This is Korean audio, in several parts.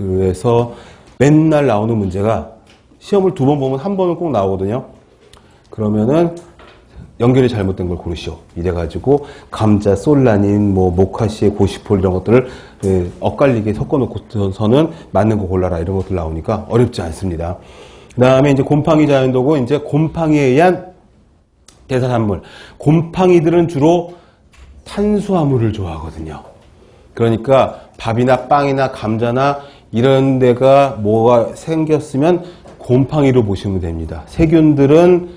그래서 맨날 나오는 문제가 시험을 두 번 보면 한 번은 꼭 나오거든요. 그러면은 연결이 잘못된 걸 고르시오. 이래가지고 감자, 솔라닌, 뭐 모카시에 고시폴 이런 것들을 예, 엇갈리게 섞어놓고서는 맞는 거 골라라 이런 것들 나오니까 어렵지 않습니다. 그 다음에 이제 곰팡이 자연도고 이제 곰팡이에 의한 대사산물. 곰팡이들은 주로 탄수화물을 좋아하거든요. 그러니까 밥이나 빵이나 감자나 이런 데가 뭐가 생겼으면 곰팡이로 보시면 됩니다. 세균들은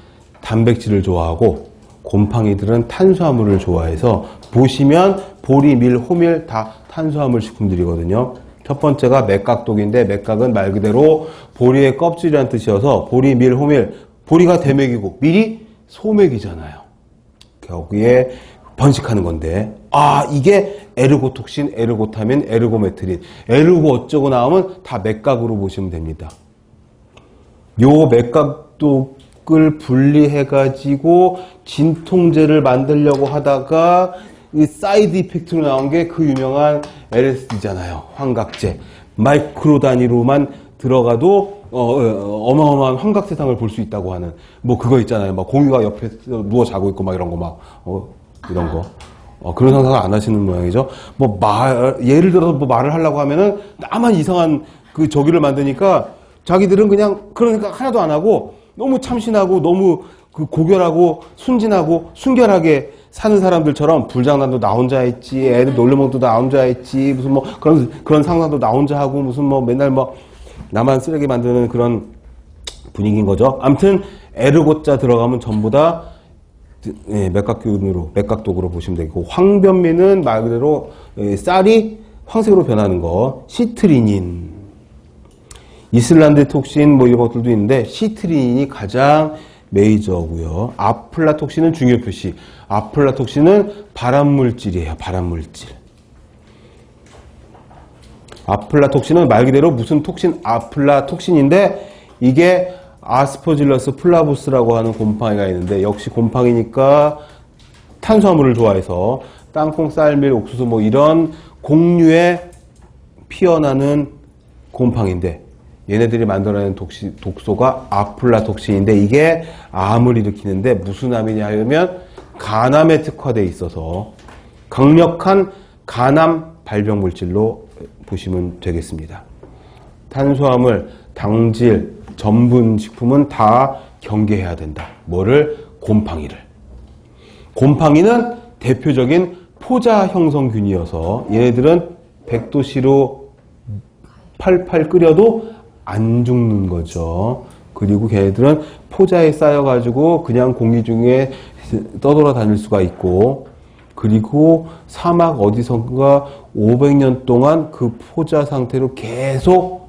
단백질을 좋아하고 곰팡이들은 탄수화물을 좋아해서 보시면 보리, 밀, 호밀 다 탄수화물 식품들이거든요. 첫 번째가 맥각독인데 맥각은 말 그대로 보리의 껍질이라는 뜻이어서 보리, 밀, 호밀 보리가 대맥이고 밀이 소맥이잖아요. 거기에 번식하는 건데 아 이게 에르고톡신, 에르고타민, 에르고메트린 에르고 어쩌고 나오면 다 맥각으로 보시면 됩니다. 요 맥각독을 분리해 가지고 진통제를 만들려고 하다가 이 사이드 이펙트로 나온 게 그 유명한 LSD잖아요. 환각제. 마이크로 단위로만 들어가도 어, 마어마한 환각 세상을 볼 수 있다고 하는 뭐 그거 있잖아요. 막 공유가 옆에 누워 자고 있고 막 이런 거 막 어, 이런 거. 어, 그런 상상을 안 하시는 모양이죠. 뭐 말, 예를 들어서 뭐 말을 하려고 하면은 나만 이상한 그 저기를 만드니까 자기들은 그냥 그러니까 하나도 안 하고 너무 참신하고 너무 그 고결하고 순진하고 순결하게 사는 사람들처럼 불장난도 나 혼자 했지, 애들 놀려먹도 나 혼자 했지, 무슨 뭐 그런 그런 상상도 나 혼자 하고 무슨 뭐 맨날 뭐 나만 쓰레기 만드는 그런 분위기인 거죠. 아무튼 에르고자 들어가면 전부 다 예, 맥각균으로 맥각독으로 보시면 되고 황변미는 말 그대로 예, 쌀이 황색으로 변하는 거 시트리닌 이슬란드 톡신 뭐 이런 것들도 있는데 시트리닌이 가장 메이저고요. 아플라톡신은 중요 표시. 아플라톡신은 발암물질이에요. 발암물질. 아플라톡신은 말 그대로 무슨 톡신? 아플라톡신인데 이게 아스퍼질러스 플라부스라고 하는 곰팡이가 있는데 역시 곰팡이니까 탄수화물을 좋아해서 땅콩, 쌀밀, 옥수수 뭐 이런 곡류에 피어나는 곰팡이인데 얘네들이 만들어내는 독시, 독소가 아플라톡신인데 이게 암을 일으키는데 무슨 암이냐 하면 간암에 특화되어 있어서 강력한 간암 발병 물질로 보시면 되겠습니다. 탄수화물, 당질, 전분 식품은 다 경계해야 된다. 뭐를? 곰팡이를. 곰팡이는 대표적인 포자 형성균이어서 얘네들은 100도씨로 팔팔 끓여도 안 죽는 거죠. 그리고 걔네들은 포자에 쌓여가지고 그냥 공기 중에 떠돌아 다닐 수가 있고, 그리고 사막 어디선가 500년 동안 그 포자 상태로 계속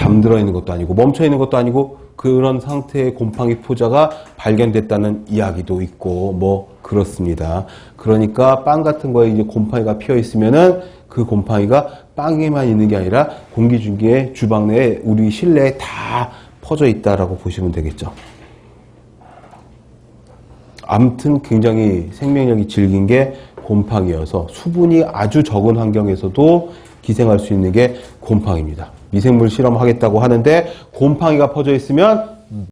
잠들어 있는 것도 아니고 멈춰 있는 것도 아니고 그런 상태의 곰팡이 포자가 발견됐다는 이야기도 있고 뭐 그렇습니다. 그러니까 빵 같은 거에 이제 곰팡이가 피어 있으면은 그 곰팡이가 빵에만 있는 게 아니라 공기 중에 주방 내에 우리 실내에 다 퍼져 있다라고 보시면 되겠죠. 아무튼 굉장히 생명력이 질긴 게 곰팡이여서 수분이 아주 적은 환경에서도 기생할 수 있는 게 곰팡이입니다. 미생물 실험하겠다고 하는데 곰팡이가 퍼져 있으면